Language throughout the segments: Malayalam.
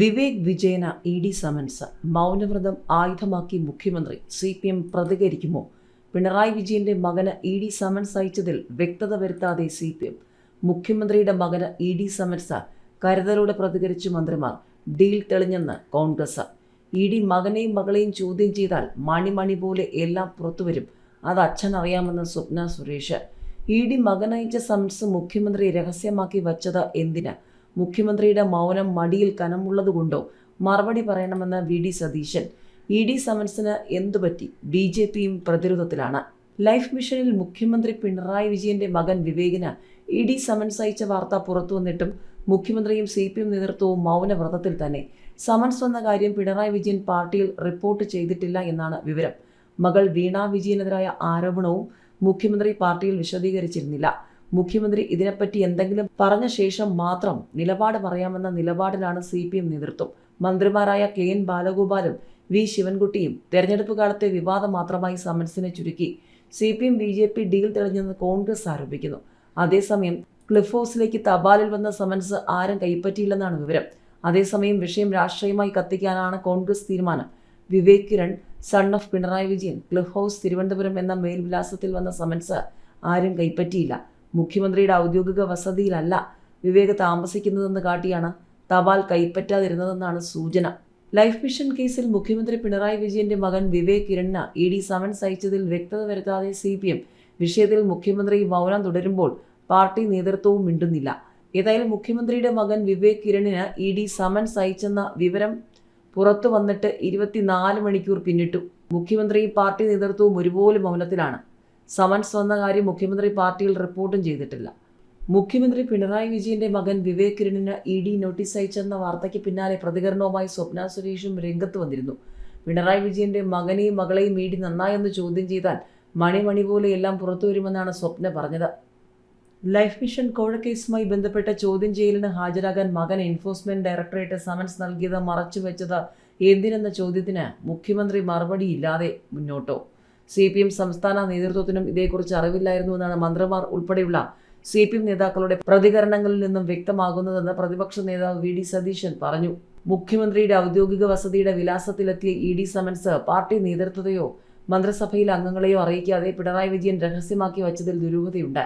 വിവേക് വിജയന ഇ ഡി സമൻസ് മൗനവ്രതം ആയുധമാക്കി മുഖ്യമന്ത്രി സി പി എം പ്രതികരിക്കുമോ? പിണറായി വിജയന്റെ മകന് ഇ ഡി സമൻസ് അയച്ചതിൽ വ്യക്തത വരുത്താതെ സി പി എം. മുഖ്യമന്ത്രിയുടെ മകന് ഇ ഡി സമൻസ് കരുതലോടെ പ്രതികരിച്ചു മന്ത്രിമാർ ഡീൽ തെളിഞ്ഞെന്ന് കോൺഗ്രസ്. ഇ ഡി മകനെയും മകളെയും ചോദ്യം ചെയ്താൽ മണിമണി പോലെ എല്ലാം പുറത്തുവരും അത് അച്ഛൻ അറിയാമെന്ന് സ്വപ്ന സുരേഷ്. ഇ ഡി മകനയച്ച സമൻസ് മുഖ്യമന്ത്രി രഹസ്യമാക്കി വച്ചത് എന്തിന്? മുഖ്യമന്ത്രിയുടെ മൗനം മടിയിൽ കനമുള്ളതുകൊണ്ടോ? മറുപടി പറയണമെന്ന് V. D. Satheesan. E. D. സമൻസിന് എന്തുപറ്റി ബി. ജെ. പിയും പ്രതിരോധത്തിലാണ്. ലൈഫ് മിഷനിൽ മുഖ്യമന്ത്രി പിണറായി വിജയന്റെ മകൻ വിവേകിന് ഇ. ഡി. സമൻസ് അയച്ച വാർത്ത പുറത്തു വന്നിട്ടും മുഖ്യമന്ത്രിയും സി. പി. എം നേതൃത്വവും മൗനവ്രതത്തിൽ തന്നെ. സമൻസ് വന്ന കാര്യം പിണറായി വിജയൻ പാർട്ടിയിൽ റിപ്പോർട്ട് ചെയ്തിട്ടില്ല എന്നാണ് വിവരം. മകൾ വീണ വിജയനെതിരായ ആരോപണവും മുഖ്യമന്ത്രി പാർട്ടിയിൽ വിശദീകരിച്ചിരുന്നില്ല. മുഖ്യമന്ത്രി ഇതിനെപ്പറ്റി എന്തെങ്കിലും പറഞ്ഞ ശേഷം മാത്രം നിലപാട് പറയാമെന്ന നിലപാടിലാണ് സി പി എം നേതൃത്വം. മന്ത്രിമാരായ കെ എൻ ബാലഗോപാലും വി ശിവൻകുട്ടിയും തെരഞ്ഞെടുപ്പ് കാലത്തെ വിവാദം മാത്രമായി സമൻസിനെ ചുരുക്കി. C P M B J P deal തെളിഞ്ഞെന്ന് Congress ആരോപിക്കുന്നു. അതേസമയം ക്ലിഫ് ഹൗസിലേക്ക് തപാലിൽ വന്ന സമൻസ് ആരും കൈപ്പറ്റിയില്ലെന്നാണ് വിവരം. അതേസമയം വിഷയം രാഷ്ട്രീയമായി കത്തിക്കാനാണ് കോൺഗ്രസ് തീരുമാനം. Vivek Kiran son of Pinarayi Vijayan Cliff House Thiruvananthapuram എന്ന മേൽവിലാസത്തിൽ വന്ന സമൻസ് ആരും കൈപ്പറ്റിയില്ല. മുഖ്യമന്ത്രിയുടെ ഔദ്യോഗിക വസതിയിലല്ല വിവേക് താമസിക്കുന്നതെന്ന് കാട്ടിയാണ് തപാൽ കൈപ്പറ്റാതിരുന്നതെന്നാണ് സൂചന. ലൈഫ് മിഷൻ കേസിൽ മുഖ്യമന്ത്രി പിണറായി വിജയന്റെ മകൻ വിവേക് കിരണിന് ഇ ഡി സമൻസ് അയച്ചതിൽ വ്യക്തത വരുത്താതെ സി പി എം വിഷയത്തിൽ മുഖ്യമന്ത്രി മൗനം തുടരുമ്പോൾ പാർട്ടി നേതൃത്വവും മിണ്ടുന്നില്ല. ഏതായാലും മുഖ്യമന്ത്രിയുടെ മകൻ വിവേക് കിരണിന് ഇ ഡി സമൻസ് അയച്ചെന്ന വിവരം പുറത്തു വന്നിട്ട് ഇരുപത്തിനാല് മണിക്കൂർ പിന്നിട്ടു. മുഖ്യമന്ത്രിയും പാർട്ടി നേതൃത്വവും ഒരുപോലെ മൗനത്തിലാണ്. സമൻസ് വന്ന കാര്യം മുഖ്യമന്ത്രി പാർട്ടിയിൽ റിപ്പോർട്ടും ചെയ്തിട്ടില്ല. മുഖ്യമന്ത്രി പിണറായി വിജയന്റെ മകൻ വിവേക് കിരണിന് ഇ ഡി നോട്ടീസ് അയച്ചെന്ന വാർത്തയ്ക്ക് പിന്നാലെ പ്രതികരണവുമായി സ്വപ്ന സുരേഷും രംഗത്ത് വന്നിരുന്നു. പിണറായി വിജയന്റെ മകനെയും മകളെയും ഇ ഡി നന്നായെന്ന് ചോദ്യം ചെയ്താൽ മണിമണി പോലെ എല്ലാം പുറത്തു വരുമെന്നാണ് സ്വപ്ന പറഞ്ഞത്. ലൈഫ് മിഷൻ കോഴക്കേസുമായി ബന്ധപ്പെട്ട ചോദ്യം ചെയ്യലിന് ഹാജരാകാൻ മകൻ എൻഫോഴ്സ്മെന്റ് ഡയറക്ടറേറ്റ് സമൻസ് നൽകിയത് മറച്ചുവെച്ചത് എന്തിനെന്ന ചോദ്യത്തിന് മുഖ്യമന്ത്രി മറുപടിയില്ലാതെ മുന്നോട്ടോ. സി പി എം സംസ്ഥാന നേതൃത്വത്തിനും ഇതേക്കുറിച്ച് അറിവില്ലായിരുന്നു എന്നാണ് മന്ത്രിമാർ ഉൾപ്പെടെയുള്ള സി പി എം നേതാക്കളുടെ പ്രതികരണങ്ങളിൽ നിന്നും വ്യക്തമാകുന്നതെന്ന് പ്രതിപക്ഷ നേതാവ് വി ഡി സതീശൻ പറഞ്ഞു. മുഖ്യമന്ത്രിയുടെ ഔദ്യോഗിക വസതിയുടെ വിലാസത്തിലെത്തിയ ഇ ഡി സമൻസ് പാർട്ടി നേതൃത്വത്തെയോ മന്ത്രിസഭയിലെ അംഗങ്ങളെയോ അറിയിക്കാതെ പിണറായി വിജയൻ രഹസ്യമാക്കി വച്ചതിൽ ദുരൂഹതയുണ്ട്.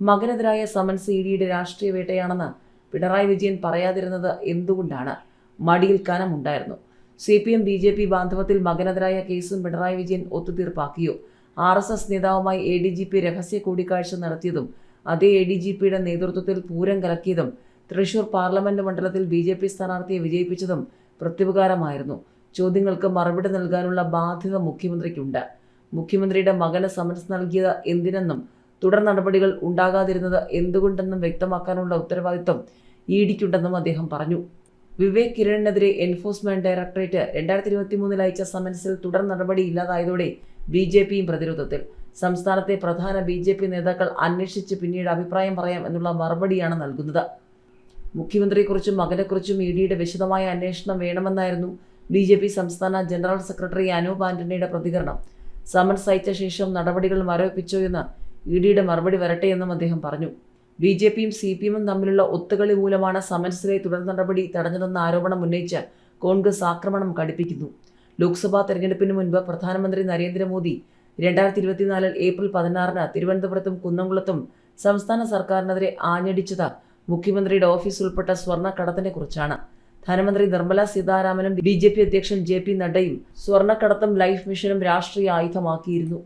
മകനെതിരായ സമൻസ് ഇ ഡിയുടെ രാഷ്ട്രീയ വേട്ടയാണെന്ന് പിണറായി വിജയൻ പറയാതിരുന്നത് എന്തുകൊണ്ടാണ്? മടിയിൽ കനമുണ്ടായിരുന്നു. C P M B J P ബാന്ധവത്തിൽ മകനെതിരായ കേസും പിണറായി വിജയൻ ഒത്തുതീർപ്പാക്കിയോ? ആർ എസ് എസ് നേതാവുമായി എ ഡി ജി പി രഹസ്യ കൂടിക്കാഴ്ച നടത്തിയതും അതേ എ ഡി ജി പിയുടെ നേതൃത്വത്തിൽ പൂരം കലക്കിയതും തൃശൂർ പാർലമെന്റ് മണ്ഡലത്തിൽ ബി ജെ പി സ്ഥാനാർത്ഥിയെ വിജയിപ്പിച്ചതും പ്രത്യുപകാരമായിരുന്നു. ചോദ്യങ്ങൾക്ക് മറുപടി നൽകാനുള്ള ബാധ്യത മുഖ്യമന്ത്രിക്കുണ്ട്. മുഖ്യമന്ത്രിയുടെ മകന് സമൻസ് നൽകിയത് എന്തിനെന്നും തുടർ നടപടികൾ ഉണ്ടാകാതിരുന്നത് എന്തുകൊണ്ടെന്നും വ്യക്തമാക്കാനുള്ള ഉത്തരവാദിത്വം ഇ ഡിക്കുണ്ടെന്നും അദ്ദേഹം പറഞ്ഞു. വിവേക് കിരണിനെതിരെ എൻഫോഴ്സ്മെന്റ് ഡയറക്ടറേറ്റ് രണ്ടായിരത്തി ഇരുപത്തി മൂന്നിൽ അയച്ച സമൻസിൽ തുടർ നടപടി ഇല്ലാതായതോടെ ബി ജെ പിയും പ്രതിരോധത്തിൽ. സംസ്ഥാനത്തെ പ്രധാന ബി ജെ പി നേതാക്കൾ അന്വേഷിച്ച് പിന്നീട് അഭിപ്രായം പറയാം എന്നുള്ള മറുപടിയാണ് നൽകുന്നത്. മുഖ്യമന്ത്രിയെക്കുറിച്ചും മകനെക്കുറിച്ചും ഇ ഡിയുടെ വിശദമായ അന്വേഷണം വേണമെന്നായിരുന്നു ബി ജെ പി സംസ്ഥാന ജനറൽ സെക്രട്ടറി അനൂപ് ആന്റണിയുടെ പ്രതികരണം. സമൻസ് അയച്ച ശേഷം നടപടികൾ മരവിപ്പിച്ചോ എന്ന് ഇ ഡിയുടെ മറുപടി വരട്ടെയെന്നും അദ്ദേഹം പറഞ്ഞു. ബി ജെ പിയും സി പി എമ്മും തമ്മിലുള്ള ഒത്തുകളി മൂലമാണ് സമൻസിലെ തുടർ നടപടി തടഞ്ഞതെന്ന ആരോപണം ഉന്നയിച്ച് കോൺഗ്രസ് ആക്രമണം കടുപ്പിക്കുന്നു. ലോക്സഭാ തെരഞ്ഞെടുപ്പിന് മുൻപ് പ്രധാനമന്ത്രി നരേന്ദ്രമോദി രണ്ടായിരത്തി ഇരുപത്തിനാലിൽ ഏപ്രിൽ പതിനാറിന് തിരുവനന്തപുരത്തും കുന്നംകുളത്തും സംസ്ഥാന സർക്കാരിനെതിരെ ആഞ്ഞടിച്ചത് മുഖ്യമന്ത്രിയുടെ ഓഫീസ് ഉൾപ്പെട്ട സ്വർണക്കടത്തിനെ കുറിച്ചാണ് ധനമന്ത്രി നിർമ്മല സീതാരാമനും ബി ജെ പി അധ്യക്ഷൻ ജെ പി നഡ്ഡയും സ്വർണക്കടത്തും ലൈഫ് മിഷനും രാഷ്ട്രീയ ആയുധമാക്കിയിരുന്നു.